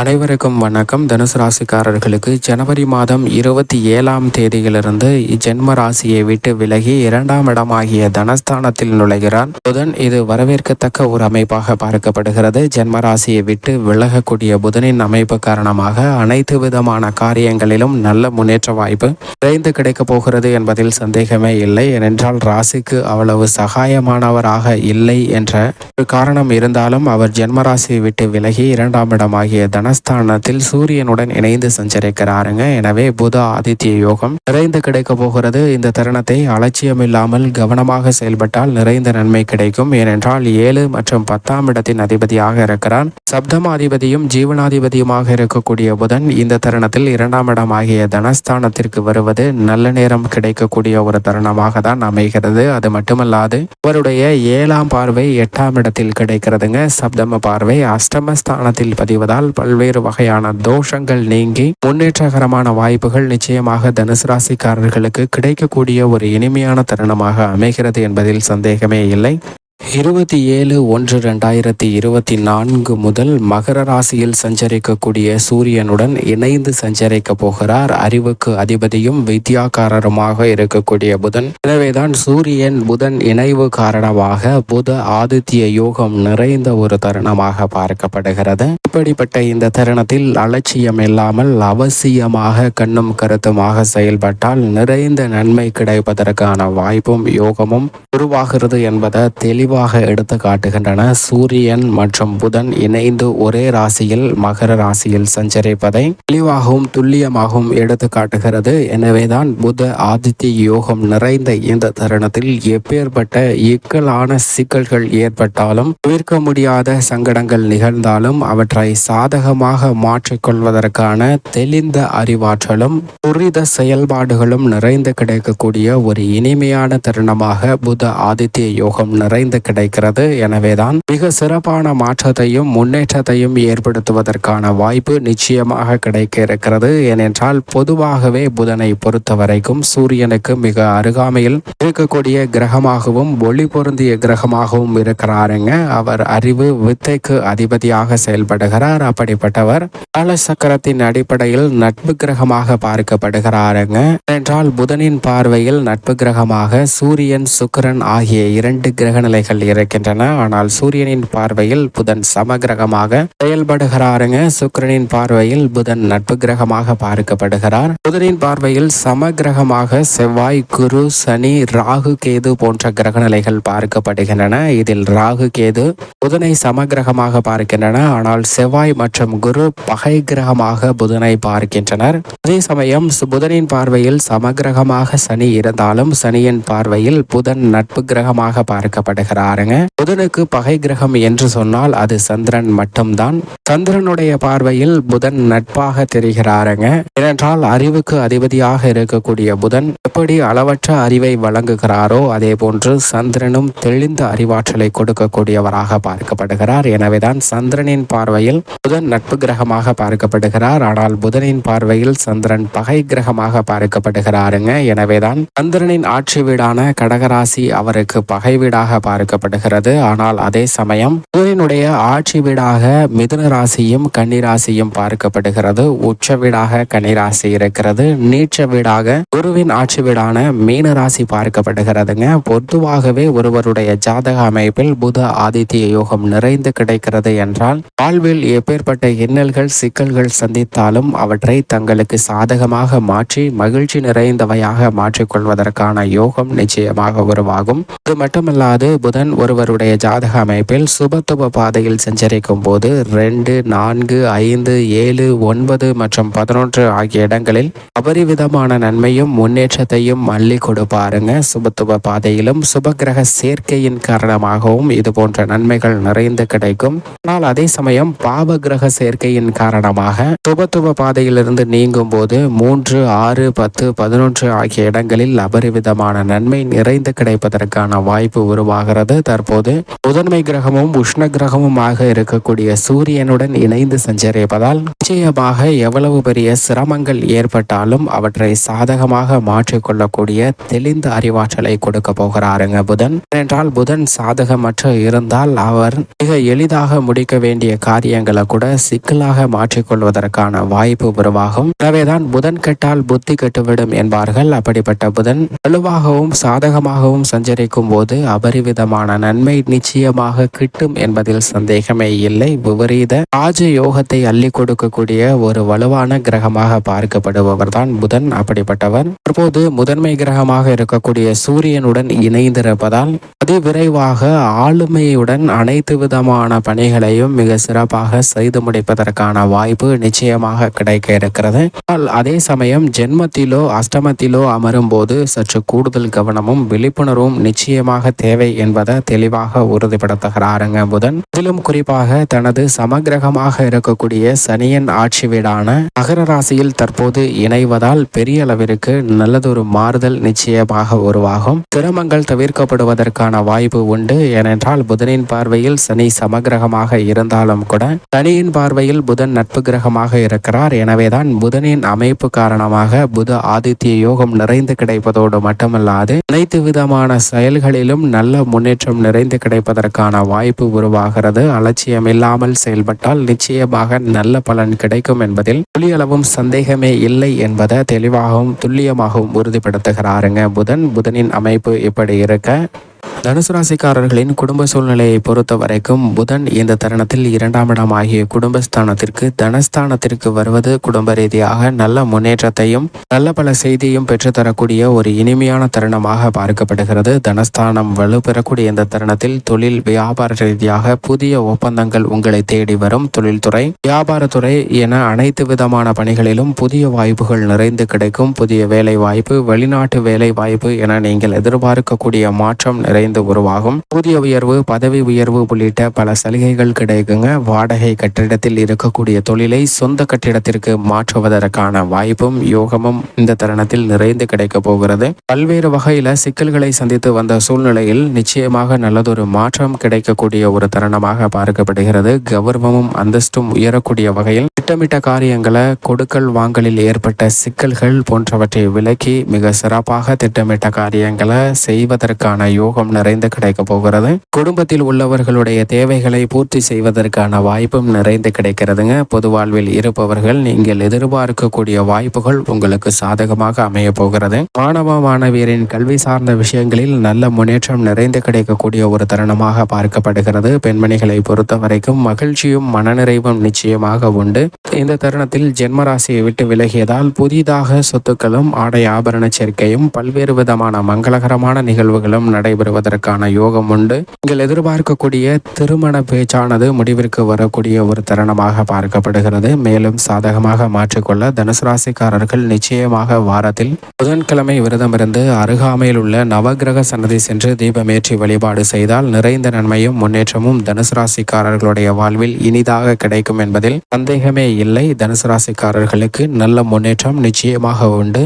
அனைவருக்கும் வணக்கம். தனுசு ராசிக்காரர்களுக்கு ஜனவரி மாதம் இருபத்தி ஏழாம் தேதியிலிருந்து ஜென்ம ராசியை விட்டு விலகி இரண்டாம் இடமாகிய தனஸ்தானத்தில் நுழைகிறான் புதன் இது வரவேற்கத்தக்க ஒரு அமைப்பாக பார்க்கப்படுகிறது. ஜென்ம ராசியை விட்டு விலகக்கூடிய புதனின் அமைப்பு காரணமாக அனைத்து விதமான காரியங்களிலும் நல்ல முன்னேற்ற வாய்ப்பு விரைந்து கிடைக்கப் போகிறது என்பதில் சந்தேகமே இல்லை. ஏனென்றால் ராசிக்கு அவ்வளவு சகாயமானவராக இல்லை என்ற ஒரு காரணம் இருந்தாலும் அவர் ஜென்ம ராசியை விட்டு விலகி இரண்டாம் இடமாகிய தனஸ்தானத்தில் சூரியனுடன் இணைந்து சஞ்சரிக்கிறாருங்க. எனவே புத ஆதித்ய யோகம் நிறைந்து கிடைக்க போகிறது. இந்த தருணத்தை அலட்சியம் இல்லாமல் கவனமாக செயல்பட்டால் நிறைந்த நன்மை கிடைக்கும். ஏனென்றால் ஏழு மற்றும் பத்தாம் இடத்தின் அதிபதியாக இருக்கிறான். சப்தமாதிபதியும் ஜீவனாதிபதியுமாக இருக்கக்கூடிய புதன் இந்த தருணத்தில் இரண்டாம் இடமாகிய தனஸ்தானத்திற்கு வருவது நல்ல நேரம் கிடைக்கக்கூடிய ஒரு தருணமாக தான் அமைகிறது. அது மட்டுமல்லாது அவருடைய ஏழாம் பார்வை எட்டாம் இடத்தில் கிடைக்கிறதுங்க. சப்தம பார்வை அஷ்டமஸ்தானத்தில் பதிவதால் பல்வேறு வகையான தோஷங்கள் நீங்கி முன்னேற்றகரமான வாய்ப்புகள் நிச்சயமாக தனுசு ராசிக்காரர்களுக்கு கிடைக்கக்கூடிய ஒரு இனிமையான தருணமாக அமைகிறது என்பதில் சந்தேகமே இல்லை. இருபத்தி ஏழு ஒன்று ரெண்டாயிரத்தி இருபத்தி நான்கு முதல் மகர ராசியில் சஞ்சரிக்கக்கூடிய சூரியனுடன் இணைந்து சஞ்சரிக்க போகிறார். அறிவுக்கு அதிபதியும் வித்யாக்காரருமாக இருக்கக்கூடிய புதன். எனவேதான் சூரியன் புதன் இணைவு காரணமாக புத ஆதித்ய யோகம் நிறைந்த ஒரு தருணமாக பார்க்கப்படுகிறது. இப்படிப்பட்ட இந்த தருணத்தில் அலட்சியம் இல்லாமல் அவசியமாக கண்ணும் கருத்துமாக செயல்பட்டால் நிறைந்த நன்மை கிடைப்பதற்கான வாய்ப்பும் யோகமும் உருவாகிறது என்பதை தெளிவாக பொதுவாக எடுத்து காட்டுகின்றன. சூரியன் மற்றும் புதன் இணைந்து ஒரே ராசியில் மகர ராசியில் சஞ்சரிப்பதை தெளிவாகவும் துல்லியமாகவும் எடுத்து காட்டுகிறது. எனவேதான் புத ஆதித்ய யோகம் நிறைந்த இந்த தருணத்தில் எப்பேற்பட்ட இக்கலான சிக்கல்கள் ஏற்பட்டாலும் தவிர்க்க முடியாத சங்கடங்கள் நிகழ்ந்தாலும் அவற்றை சாதகமாக மாற்றிக்கொள்வதற்கான தெளிந்த அறிவாற்றலும் துரித செயல்பாடுகளும் நிறைந்து கிடைக்கக்கூடிய ஒரு இனிமையான தருணமாக புத ஆதித்ய யோகம் நிறைந்து கிடைக்கிறது. எனவேதான் மிக சிறப்பான மாற்றத்தையும் முன்னேற்றத்தையும் ஏற்படுத்துவதற்கான வாய்ப்பு நிச்சயமாக கிடைக்க இருக்கிறது. ஏனென்றால் பொதுவாகவே புதனை பொறுத்த வரைக்கும் சூரியனுக்கு மிக அருகாமையில் இருக்கக்கூடிய கிரகமாகவும் ஒளி பொருந்திய கிரகமாகவும் இருக்கிறாருங்க. அவர் அறிவு வித்தைக்கு அதிபதியாக செயல்படுகிறார். அப்படிப்பட்டவர் கால சக்கரத்தின் அடிப்படையில் நட்பு கிரகமாக பார்க்கப்படுகிறாருங்க. என்றால் புதனின் பார்வையில் நட்பு கிரகமாக சூரியன் சுக்கிரன் ஆகிய இரண்டு கிரக நிலைகள் இருக்கின்றன. ஆனால் சூரியனின் பார்வையில் புதன் சமகிரகமாக செயல்படுகிறாருங்க. சுக்கிரனின் பார்வையில் புதன் நட்பு கிரகமாக பார்க்கப்படுகிறார். புதனின் பார்வையில் சமகிரகமாக செவ்வாய் குரு சனி ராகு கேது போன்ற கிரக நிலைகள் பார்க்கப்படுகின்றன. இதில் ராகு கேது புதனை சமகிரகமாக பார்க்கின்றன. ஆனால் செவ்வாய் மற்றும் குரு பகை கிரகமாக புதனை பார்க்கின்றனர். அதே சமயம் புதனின் பார்வையில் சமகிரகமாக சனி இருந்தாலும் சனியின் பார்வையில் புதன் நட்பு கிரகமாக பார்க்கப்படுகிறார். பார்க்கப்படுகிறாருங்க. புதனுக்கு பகை கிரகம் என்று சொன்னால் அது சந்திரன் மட்டும்தான். சந்திரனுடைய பார்வையில் புதன் நட்பாக தெரிகிறாருங்க. ஏனென்றால் அறிவுக்கு அதிபதியாக இருக்கக்கூடிய புதன் எப்படி அளவற்ற அறிவை வழங்குகிறாரோ அதே போன்று சந்திரனும் தெளிந்த அறிவாற்றலை கொடுக்கக்கூடியவராக பார்க்கப்படுகிறார். எனவேதான் சந்திரனின் பார்வையில் புதன் நட்பு கிரகமாக பார்க்கப்படுகிறார். ஆனால் புதனின் பார்வையில் சந்திரன் பகை கிரகமாக பார்க்கப்படுகிறாருங்க. எனவேதான் சந்திரனின் ஆட்சி வீடான கடகராசி அவருக்கு பகை வீடாக பார்க்க கொடுக்கப்படுகிறது. ஆனால் அதே சமயம் புதனினுடைய ஆட்சி வீடாக மிதுன ராசியும் கன்னிராசியும் பார்க்கப்படுகிறது. உச்ச வீடாக கன்னிராசி இருக்கிறது. நீச்ச வீடாக குருவின் ஆட்சி வீடான மீன ராசி பார்க்கப்படுகிறதுங்க. பொதுவாகவே ஒருவருடைய ஜாதக அமைப்பில் புத ஆதித்ய யோகம் நிறைந்து கிடைக்கிறது என்றால் வாழ்வில் எப்பேற்பட்ட இன்னல்கள் சிக்கல்கள் சந்தித்தாலும் அவற்றை தங்களுக்கு சாதகமாக மாற்றி மகிழ்ச்சி நிறைந்தவையாக மாற்றிக்கொள்வதற்கான யோகம் நிச்சயமாக உருவாகும். அது மட்டுமல்லாது புதன் ஒருவருடைய ஜாதக அமைப்பில் சுபத்துவ பாதையில் சஞ்சரிக்கும் போது ரெண்டு நான்கு ஐந்து ஏழு ஒன்பது மற்றும் பதினொன்று ஆகிய இடங்களில் அபரிவிதமான நன்மையும் முன்னேற்றத்தையும் மல்லி கொடுப்பாருங்க. சுபத்துவ பாதையிலும் சுபகிரக சேர்க்கையின் காரணமாகவும் இது போன்ற நன்மைகள் நிறைந்து கிடைக்கும். ஆனால் அதே சமயம் பாவ கிரக சேர்க்கையின் காரணமாக சுபத்துவ பாதையிலிருந்து நீங்கும் போது மூன்று ஆறு பத்து பதினொன்று ஆகிய இடங்களில் அபரிவிதமான நன்மை நிறைந்து கிடைப்பதற்கான வாய்ப்பு உருவாகிறது. வருகிறது தற்போது முதன்மை கிரகமும் உஷ்ண கிரகமுமாக இருக்கக்கூடிய சூரியனுடன் இணைந்து சஞ்சரிப்பதால் நிச்சயமாக எவ்வளவு பெரிய சிரமங்கள் ஏற்பட்டாலும் அவற்றை சாதகமாக மாற்றிக்கொள்ளக்கூடிய தெளிந்த அறிவாற்றலை கொடுக்க போகிறாருங்க புதன். என்றால் புதன் சாதகமற்ற இருந்தால் அவர் மிக எளிதாக முடிக்க வேண்டிய காரியங்களை கூட சிக்கலாக மாற்றிக்கொள்வதற்கான வாய்ப்பு உருவாகும். எனவேதான் புதன் கெட்டால் புத்தி கெட்டுவிடும் என்பார்கள். அப்படிப்பட்ட புதன் வலுவாகவும் சாதகமாகவும் சஞ்சரிக்கும் போது அபரிவிதமான விதமான நன்மை நிச்சயமாக கிட்டும் என்பதில் சந்தேகமே இல்லை. விபரீத ராஜ யோகத்தை அள்ளி கொடுக்கக்கூடிய ஒரு வலுவான கிரகமாக பார்க்கப்படுபவர் தான் புதன். அப்படிப்பட்டவர் தற்போது முதன்மை கிரகமாக இருக்கக்கூடிய சூரியனுடன் இணைந்திருப்பதால் அதி விரைவாக ஆளுமையுடன் அனைத்து விதமான பணிகளையும் மிக சிறப்பாக செய்து முடிப்பதற்கான வாய்ப்பு நிச்சயமாக கிடைக்க இருக்கிறது. அதே சமயம் ஜென்மத்திலோ அஷ்டமத்திலோ அமரும் போது சற்று கூடுதல் கவனமும் விழிப்புணர்வும் நிச்சயமாக தேவை என்பதை தெளிவாக உறுதிப்படுத்துகிறாருங்க புதன். இதிலும் குறிப்பாக தனது சமகிரகமாக இருக்கக்கூடிய சனியின் ஆட்சி வீடான மகர ராசியில் தற்போது இணைவதால் பெரிய அளவிற்கு நல்லதொரு மாறுதல் நிச்சயமாக உருவாகும். சிரமங்கள் தவிர்க்கப்படுவதற்கான வாய்ப்பு உண்டு. ஏனென்றால் புதனின் பார்வையில் சனி சமகிரகமாக இருந்தாலும் கூட சனியின் பார்வையில் புதன் நட்பு கிரகமாக இருக்கிறார். எனவேதான் புதனின் அமைப்பு காரணமாக புத ஆதித்ய யோகம் நிறைந்து கிடைப்பதோடு மட்டுமல்லாது அனைத்து விதமான செயல்களிலும் நல்ல முன்னேற்றம் நிறைந்து கிடைப்பதற்கான வாய்ப்பு உருவாகிறது. அலட்சியம் இல்லாமல் செயல்பட்டால் நிச்சயமாக நல்ல பலன் கிடைக்கும் என்பதில் துளியளவும் சந்தேகமே இல்லை என்பதை தெளிவாகவும் துல்லியமாகவும் உறுதிப்படுத்துகிறாருங்க புதன். புதனின் அமைப்பு இப்படி இருக்க தனுசு ராசிக்காரர்களின் குடும்ப சூழ்நிலையை பொறுத்த வரைக்கும் புதன் இந்த தருணத்தில் இரண்டாம் இடம் ஆகிய குடும்பஸ்தானத்திற்கு தனஸ்தானத்திற்கு வருவது குடும்ப ரீதியாக நல்ல முன்னேற்றத்தையும் நல்ல பல செய்தியும் பெற்றுத்தரக்கூடிய ஒரு இனிமையான தருணமாக பார்க்கப்படுகிறது. தனஸ்தானம் வலுப்பெறக்கூடிய இந்த தருணத்தில் தொழில் வியாபார ரீதியாக புதிய ஒப்பந்தங்கள் உங்களை தேடி வரும். தொழில்துறை வியாபாரத்துறை என அனைத்து விதமான பணிகளிலும் புதிய வாய்ப்புகள் நிறைந்து கிடைக்கும். புதிய வேலை வாய்ப்பு வெளிநாட்டு வேலை வாய்ப்பு என நீங்கள் எதிர்பார்க்கக்கூடிய மாற்றம் நிறை நிறைந்து உருவாகும் ஊதிய உயர்வு பதவி உயர்வு உள்ளிட்ட பல சலுகைகள் கிடைக்குங்க. வாடகை கட்டிடத்தில் இருக்கக்கூடிய தொழிலை சொந்த கட்டிடத்திற்கு மாற்றுவதற்கான வாய்ப்பும் யோகமும் இந்த தருணத்தில் நிறைந்து கிடைக்க போகிறது. பல்வேறு வகையில சிக்கல்களை சந்தித்து வந்த சூழ்நிலையில் நிச்சயமாக நல்லதொரு மாற்றம் கிடைக்கக்கூடிய ஒரு தருணமாக பார்க்கப்படுகிறது. கௌரவமும் அந்தஸ்தும் உயரக்கூடிய வகையில் திட்டமிட்ட காரியங்களை கொடுக்கல் வாங்கலில் ஏற்பட்ட சிக்கல்கள் போன்றவற்றை விலக்கி மிக சிறப்பாக திட்டமிட்ட காரியங்களை செய்வதற்கான யோகம் நிறைந்து கிடைக்க போகிறது. குடும்பத்தில் உள்ளவர்களுடைய தேவைகளை பூர்த்தி செய்வதற்கான வாய்ப்பும் நிறைந்து கிடைக்கிறதுங்க. பொது வாழ்வில் இருப்பவர்கள் நீங்கள் எதிர்பார்க்கக்கூடிய வாய்ப்புகள் உங்களுக்கு சாதகமாக அமைய போகிறது. மாணவ மாணவியரின் கல்வி சார்ந்த விஷயங்களில் நல்ல முன்னேற்றம் நிறைந்து கிடைக்கக்கூடிய ஒரு தருணமாக பார்க்கப்படுகிறது. பெண்மணிகளை பொறுத்த வரைக்கும் மகிழ்ச்சியும் மனநிறைவும் நிச்சயமாக உண்டு. இந்த தருணத்தில் ஜென்மராசியை விட்டு விலகியதால் புதிதாக சொத்துக்களும் ஆடை ஆபரண சேர்க்கையும் பல்வேறு விதமான மங்களகரமான நிகழ்வுகளும் நடைபெறுவது நடைபெறுவதற்கான யோகம் உண்டு. நீங்கள் எதிர்பார்க்கக்கூடிய திருமண பேச்சானது முடிவிற்கு வரக்கூடிய ஒரு தருணமாக பார்க்கப்படுகிறது. மேலும் சாதகமாக மாற்றிக்கொள்ள தனுசு ராசிக்காரர்கள் நிச்சயமாக வாரத்தில் புதன்கிழமை விரதமிருந்து அருகாமையில் உள்ள நவகிரக சன்னதி சென்று தீபமேற்றி வழிபாடு செய்தால் நிறைந்த நன்மையும் முன்னேற்றமும் தனுசு ராசிக்காரர்களுடைய வாழ்வில் இனிதாக கிடைக்கும் என்பதில் சந்தேகமே இல்லை. தனுசு ராசிக்காரர்களுக்கு நல்ல முன்னேற்றம் நிச்சயமாக உண்டு.